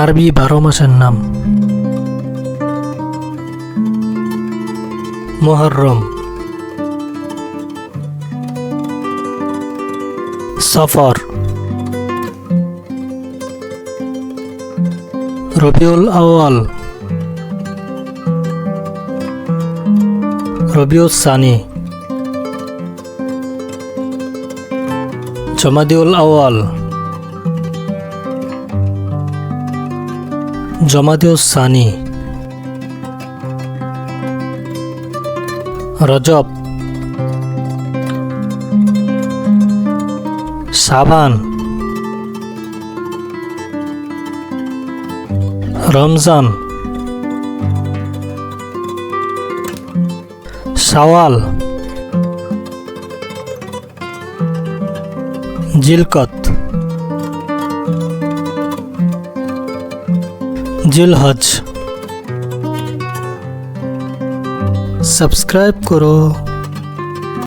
Arbi Baroma 6 Muharram. Safar. Rabiul Awal. Rabiul Sani. Jamadiul Awal. জমাদিউল সানি। রজব। সাবান। রমজান। শাওয়াল। জিলকত। जिल हज। सब्सक्राइब करो।